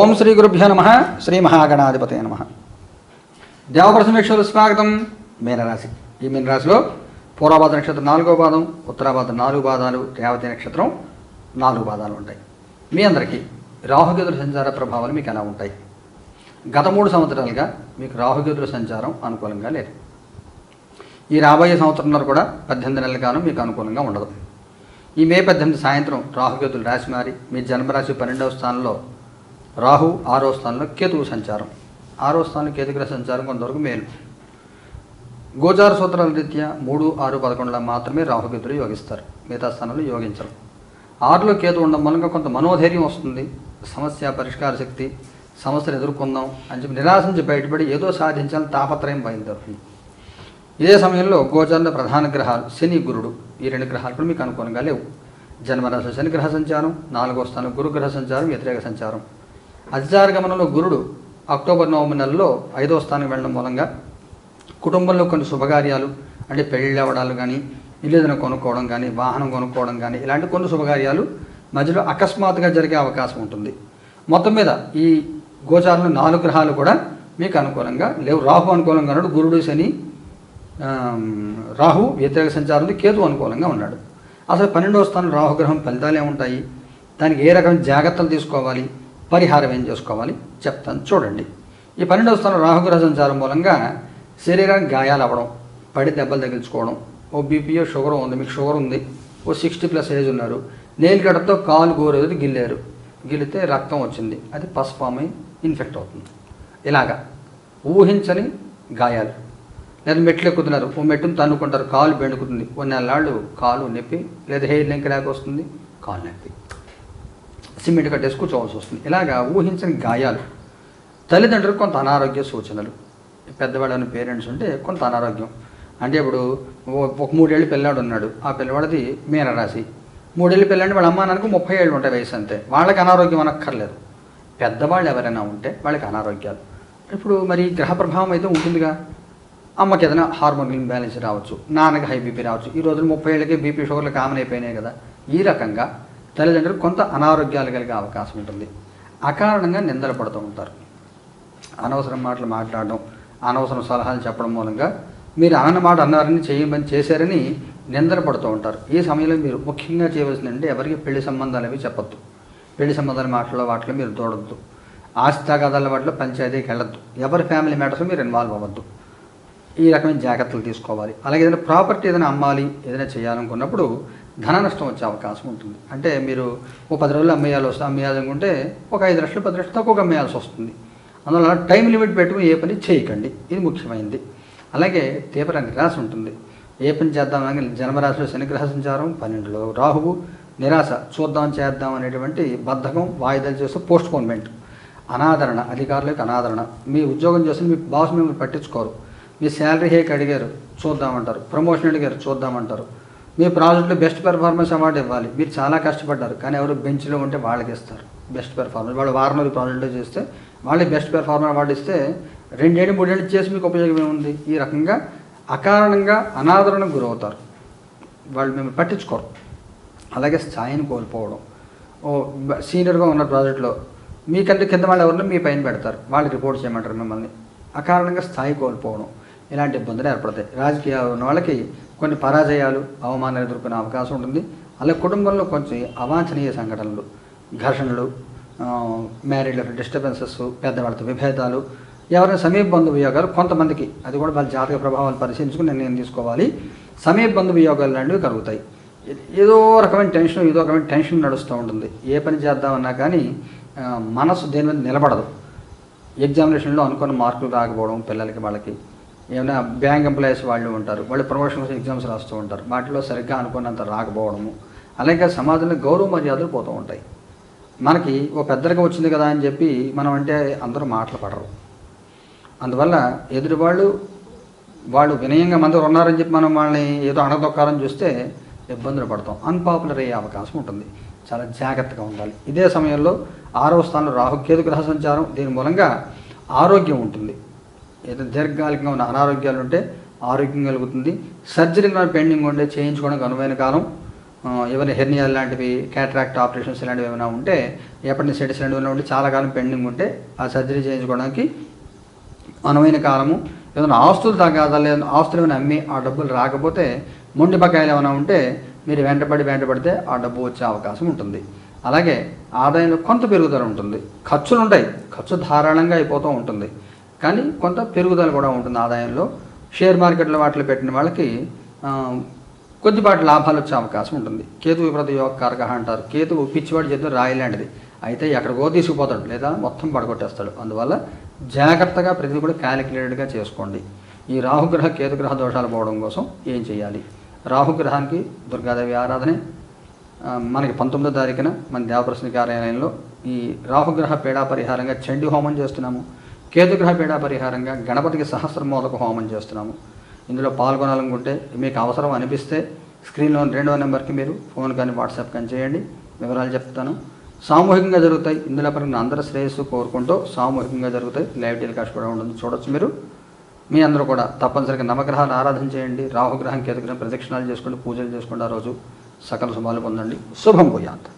ఓం శ్రీ గురుభ్యో నమ శ్రీ మహాగణాధిపతే నమ. దేవప్రసమీక్షలు స్వాగతం. మీనరాశి ఈ మీనరాశిలో పూర్వపాద నక్షత్రం నాలుగో పాదం ఉత్తరాపాద నాలుగు పాదాలు రేవతి నక్షత్రం నాలుగు పాదాలు ఉంటాయి. మీ అందరికీ రాహుకేతుల సంచార ప్రభావాలు మీకు ఎలా ఉంటాయి? గత మూడు సంవత్సరాలుగా మీకు రాహుకేతుల సంచారం అనుకూలంగా లేదు. ఈ రాబోయే సంవత్సరంలో కూడా పద్దెనిమిది నెలల కాలం మీకు అనుకూలంగా ఉండదు. ఈ మే పద్దెనిమిది సాయంత్రం రాహుకేతులు రాశి మారి మీ జన్మరాశి పన్నెండవ స్థానంలో రాహు ఆరో స్థానంలో కేతువు సంచారం. ఆరో స్థానంలో కేతుగ్రహ సంచారం కొంతవరకు మేలు. గోచార సూత్రాల రీత్యా మూడు ఆరు పదకొండులో మాత్రమే రాహుకేతులు యోగిస్తారు. మిగతా స్థానంలో యోగించరు. ఆరులో కేతు ఉండడం మూలంగా కొంత మనోధైర్యం వస్తుంది. సమస్య పరిష్కార శక్తి సమస్యలు ఎదుర్కొందాం అని చెప్పి నిరాశ నుంచి బయటపడి ఏదో సాధించాలని తాపత్రయం బయలుదేరుతుంది. ఇదే సమయంలో గోచారంలో ప్రధాన గ్రహాలు శని గురుడు. ఈ రెండు గ్రహాలు కూడా మీకు అనుకూలంగా లేవు. జన్మరాశి శని గ్రహ సంచారం నాలుగో స్థానం గురుగ్రహ సంచారం వ్యతిరేక సంచారం. అధిచార గమనంలో గురుడు అక్టోబర్ నవంబర్ నెలలో ఐదో స్థానం వెళ్ళడం మూలంగా కుటుంబంలో కొన్ని శుభకార్యాలు అంటే పెళ్ళి అవ్వడాలు కానీ ఇల్లు ఏదైనా కొనుక్కోవడం కానీ వాహనం కొనుక్కోవడం కానీ ఇలాంటి కొన్ని శుభకార్యాలు మధ్యలో అకస్మాత్తుగా జరిగే అవకాశం ఉంటుంది. మొత్తం మీద ఈ గోచారంలో నాలుగు గ్రహాలు కూడా మీకు అనుకూలంగా లేవు. రాహు అనుకూలంగా ఉన్నాడు. గురుడు శని రాహు వ్యతిరేక సంచారం కేతు అనుకూలంగా ఉన్నాడు. అసలు పన్నెండవ స్థానం రాహుగ్రహం ఫలితాలు ఏముంటాయి? దానికి ఏ రకమైన జాగ్రత్తలు తీసుకోవాలి? పరిహారం ఏం చేసుకోవాలి? చెప్తాను. చూడండి. ఈ పన్నెండవ స్థానం రాహుగ్రహ సంచారం మూలంగా శరీరానికి గాయాలు అవ్వడం పడి దెబ్బలు తగిలించుకోవడం ఓ బీపీఓ షుగర్ ఉంది మీకు షుగర్ ఉంది ఓ సిక్స్టీ ప్లస్ ఏజ్ ఉన్నారు. నేలు గడపతో కాలు గోరేది గిల్లారు. గిల్లితే రక్తం వచ్చింది. అది పసుపామై ఇన్ఫెక్ట్ అవుతుంది. ఇలాగా ఊహించని గాయాలు. లేదా మెట్లు ఎక్కుతున్నారు. ఓ మెట్టును తన్నుకుంటారు. కాలు బెండుకుతుంది. కొన్ని నెలలాళ్ళు కాలు నొప్పి లేదా హెయిర్ లింక్ లేక వస్తుంది. కాలు నొప్పి. సిమెంట్ కట్టేసి కూర్చోవాల్సి వస్తుంది. ఇలాగా ఊహించని గాయాలు. తల్లిదండ్రులకు కొంత అనారోగ్య సూచనలు. పెద్దవాళ్ళని పేరెంట్స్ ఉంటే కొంత అనారోగ్యం. అంటే ఇప్పుడు ఒక మూడేళ్ళు పిల్లాడు ఉన్నాడు. ఆ పిల్లవాడిది మీనరాశి. మూడేళ్ళు పిల్లాడి వాళ్ళ అమ్మ నాన్నకు ముప్పై ఏళ్ళు ఉంటాయి వయసు అంతే. వాళ్ళకి అనారోగ్యం అనక్కర్లేదు. పెద్దవాళ్ళు ఎవరైనా ఉంటే వాళ్ళకి అనారోగ్యాలు. ఇప్పుడు మరి గ్రహ ప్రభావం అయితే ఉంటుందిగా. అమ్మకి ఏదైనా హార్మోన్ ఇంబ్యాలెన్స్ రావచ్చు. నాన్నకి హై బీపీ రావచ్చు. ఈ రోజున ముప్పై ఏళ్ళకి బీపీ షుగర్లు కామన్ అయిపోయినాయి కదా. ఈ రకంగా తల్లిదండ్రులు కొంత అనారోగ్యాలు కలిగే అవకాశం ఉంటుంది. అకారణంగా నిందలు పడుతూ ఉంటారు. అనవసరం మాటలు మాట్లాడడం అనవసరం సలహాలు చెప్పడం మూలంగా మీరు అన్న మాట అన్నారని చేయమని చేశారని నిందలు పడుతూ ఉంటారు. ఈ సమయంలో మీరు ముఖ్యంగా చేయవలసింది అంటే ఎవరికి పెళ్ళి సంబంధాలు అవి చెప్పొద్దు. పెళ్ళి సంబంధాల మాటల్లో వాటిలో మీరు దూడద్దు ఆస్తిగాదాల వాటిలో పంచాయతీకి వెళ్ళొద్దు. ఎవరి ఫ్యామిలీ మ్యాటర్స్ మీరు ఇన్వాల్వ్ అవ్వద్దు. ఈ రకమైన జాగ్రత్తలు తీసుకోవాలి. అలాగే ఏదైనా ప్రాపర్టీ ఏదైనా అమ్మాలి ఏదైనా చేయాలనుకున్నప్పుడు ధన నష్టం వచ్చే అవకాశం ఉంటుంది. అంటే మీరు ఓ పది రోజులు అమ్మేయాలి వస్తే అమ్మేయాలనుకుంటే ఒక ఐదు లక్షలు పది లక్షలు తక్కువగా అమ్మేయాల్సి వస్తుంది. అందువల్ల టైం లిమిట్ పెట్టుకుని ఏ పని చేయకండి. ఇది ముఖ్యమైనది. అలాగే తీవ్ర నిరాశ ఉంటుంది. ఏ పని చేద్దామని జన్మరాశిలో శనిగ్రహ సంచారం పన్నెండులో రాహువు. నిరాశ చూద్దాం చేద్దాం అనేటువంటి బద్ధకం వాయిదాలు చేస్తూ పోస్ట్పోన్మెంట్ అనాదరణ అధికారులకు అనాదరణ. మీ ఉద్యోగం చేస్తే మీ బాస్ మిమ్మల్ని పట్టించుకోరు. మీ శాలరీ హేక్ అడిగారు చూద్దామంటారు. ప్రమోషన్ అడిగారు చూద్దామంటారు. మీ ప్రాజెక్టులో బెస్ట్ పెర్ఫార్మెన్స్ అవార్డు ఇవ్వాలి. మీరు చాలా కష్టపడ్డారు కానీ ఎవరు బెంచ్లో ఉంటే వాళ్ళకి ఇస్తారు. Best performance. వాళ్ళు వారం రోజులు ప్రాజెక్టులో చేస్తే వాళ్ళకి బెస్ట్ పెర్ఫార్మెన్స్ అవార్డు ఇస్తే రెండేళ్ళు మూడేళ్ళు చేసి మీకు ఉపయోగం ఏముంది? ఈ రకంగా అకారణంగా అనాదరణకు గురవుతారు. వాళ్ళు మిమ్మల్ని పట్టించుకోరు. అలాగే స్థాయిని కోల్పోవడం. ఓ సీనియర్గా ఉన్న ప్రాజెక్టులో మీకంటే కింద వాళ్ళు ఎవరినో మీ పైన పెడతారు. వాళ్ళు రిపోర్ట్ చేయమంటారు మిమ్మల్ని. అకారణంగా స్థాయి కోల్పోవడం. ఇలాంటి ఇబ్బందులు ఏర్పడతాయి. రాజకీయాలు ఉన్న వాళ్ళకి కొన్ని పరాజయాలు అవమానాలు ఎదుర్కొనే అవకాశం ఉంటుంది. అలాగే కుటుంబంలో కొంచెం అవాంఛనీయ సంఘటనలు ఘర్షణలు మ్యారీడ్ డిస్టర్బెన్సెస్ పెద్దవాళ్ళతో విభేదాలు ఎవరైనా సమీప బంధు వియోగాలు కొంతమందికి అది కూడా వాళ్ళ జాతక ప్రభావాలు పరిశీలించుకుని నిర్ణయం తీసుకోవాలి. సమీప బంధు వియోగాలు లాంటివి కలుగుతాయి. ఏదో రకమైన టెన్షన్ ఏదో రకమైన టెన్షన్ నడుస్తూ ఉంటుంది. ఏ పని చేద్దామన్నా కానీ మనసు దేని మీద నిలబడదు. ఎగ్జామినేషన్లో అనుకున్న మార్కులు రాకపోవడం పిల్లలకి వాళ్ళకి ఏమైనా బ్యాంక్ ఎంప్లాయీస్ వాళ్ళు ఉంటారు వాళ్ళు ప్రమోషన్ కోసం ఎగ్జామ్స్ రాస్తూ ఉంటారు వాటిలో సరిగ్గా అనుకున్నంత రాకపోవడము. అలాగే సమాజంలో గౌరవ మర్యాదలు పోతూ ఉంటాయి. మనకి ఓ పెద్దరిగా వచ్చింది కదా అని చెప్పి మనం అంటే అందరూ మాటలు పడరు. అందువల్ల ఎదుటివాళ్ళు వాళ్ళు వినయంగా మందరు ఉన్నారని చెప్పి మనం వాళ్ళని ఏదో అణదొక్కాలని చూస్తే ఇబ్బందులు పడతాం. అన్పాపులర్ అయ్యే అవకాశం ఉంటుంది. చాలా జాగ్రత్తగా ఉండాలి. ఇదే సమయంలో ఆరవ స్థానంలో రాహుకేతు గ్రహ సంచారం దీని మూలంగా ఆరోగ్యం ఉంటుంది. ఏదో దీర్ఘకాలికంగా ఉన్న అనారోగ్యాలు ఉంటే ఆరోగ్యం కలుగుతుంది. సర్జరీ పెండింగ్ ఉండే చేయించుకోవడానికి అనువైన కాలం. ఏమైనా హెర్నియా లాంటివి క్యాట్రాక్ట్ ఆపరేషన్స్ ఇలాంటివి ఏమైనా ఉంటే ఎప్పటిసైటిస్ లాంటివి ఏమైనా ఉంటే చాలా కాలం పెండింగ్ ఉంటే ఆ సర్జరీ చేయించుకోవడానికి అనువైన కాలము. ఏదైనా ఆస్తులు తగ్గాదా లేదా ఆస్తులు ఏమైనా అమ్మి ఆ డబ్బులు రాకపోతే మొండి బకాయిలు ఏమైనా ఉంటే మీరు వెంటబడి వెంటబడితే ఆ డబ్బు వచ్చే అవకాశం ఉంటుంది. అలాగే ఆదాయంలో కొంత పెరుగుదల ఉంటుంది. ఖర్చులు ఉంటాయి. ఖర్చు ధారాళంగా అయిపోతూ ఉంటుంది. కానీ కొంత పెరుగుదల కూడా ఉంటుంది ఆదాయంలో. షేర్ మార్కెట్లో వాటిలో పెట్టిన వాళ్ళకి కొద్దిపాటి లాభాలు వచ్చే అవకాశం ఉంటుంది. కేతు విపరీత యోగ కారక అంటారు. కేతువు పిచ్చివాడి చేతులు రాయలాంటిది అయితే ఎక్కడికో తీసుకుపోతాడు లేదా మొత్తం పడగొట్టేస్తాడు. అందువల్ల జాగ్రత్తగా ప్రతిదీ కూడా క్యాలిక్యులేటెడ్గా చేసుకోండి. ఈ రాహుగ్రహ కేతుగ్రహ దోషాలు పోవడం కోసం ఏం చేయాలి? రాహుగ్రహానికి దుర్గాదేవి ఆరాధనే. మనకి పంతొమ్మిదో తారీఖున మన దేవప్రసన్న కార్యాలయంలో ఈ రాహుగ్రహ పీడా పరిహారంగా చండి హోమం చేస్తున్నాము. కేతుగ్రహ పీడా పరిహారంగా గణపతికి సహస్రమోదక హోమం చేస్తున్నాము. ఇందులో పాల్గొనాలనుకుంటే మీకు అవసరం అనిపిస్తే స్క్రీన్లో రెండవ నెంబర్కి మీరు ఫోన్ కానీ వాట్సాప్ కానీ చేయండి. వివరాలు చెప్తాను. సామూహికంగా జరుగుతాయి. ఇందులో పరంగా అందరి శ్రేయస్సు కోరుకుంటూ సామూహికంగా జరుగుతాయి. లైవ్ టెలికాస్ట్ కూడా ఉంటుంది. చూడొచ్చు మీరు. మీ అందరూ కూడా తప్పనిసరిగా నవగ్రహాలు ఆరాధన చేయండి. రాహుగ్రహం కేతుగ్రహం ప్రదక్షిణాలు చేసుకోండి పూజలు చేసుకోండి ఆ రోజు సకల శుభాలు పొందండి. శుభం పోయాంత